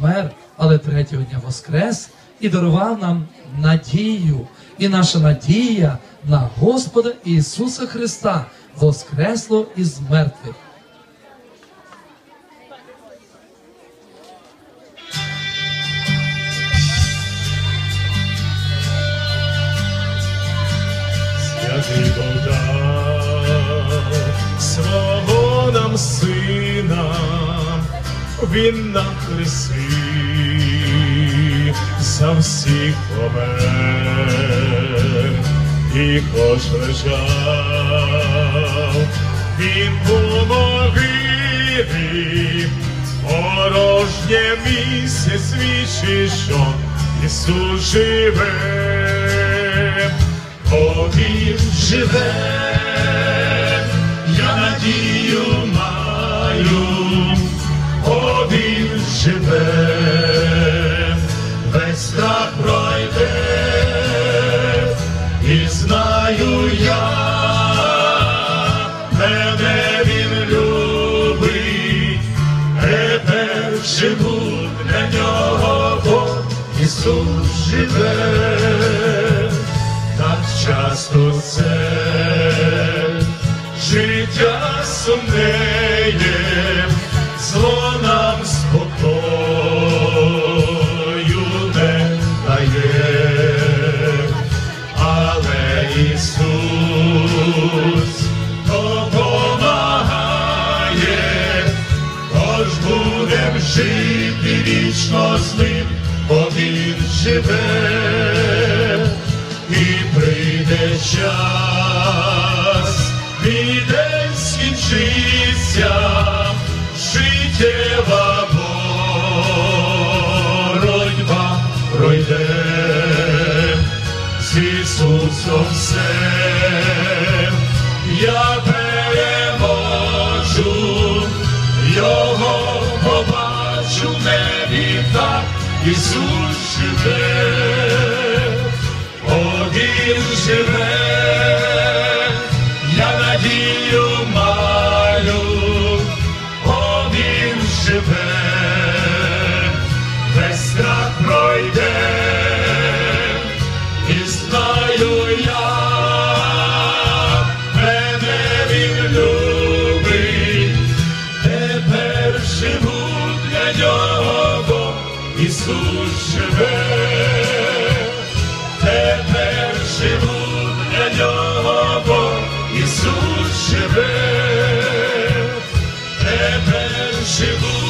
помер, але третього дня воскрес і дарував нам надію. І наша надія на Господа Ісуса Христа воскресло із мертвих. Він на хресті за всіх помер, і хоч лежав, він по могилі, порожнє місце свідчить, що Ісус живе. Бо він живе, живе, весь страх пройде, і знаю я, мене він любить, тепер живу для нього, бо Ісус живе. Так часто це життя сумнеє, жити вічно з ним, бо він живе. І прийде час, мій день скінчиться, життєва боротьба пройде. З Ісусом все, я так, Ісус живе. один живе, Ісус живе тепер живу для нього, бо Ісус живе, тепер живу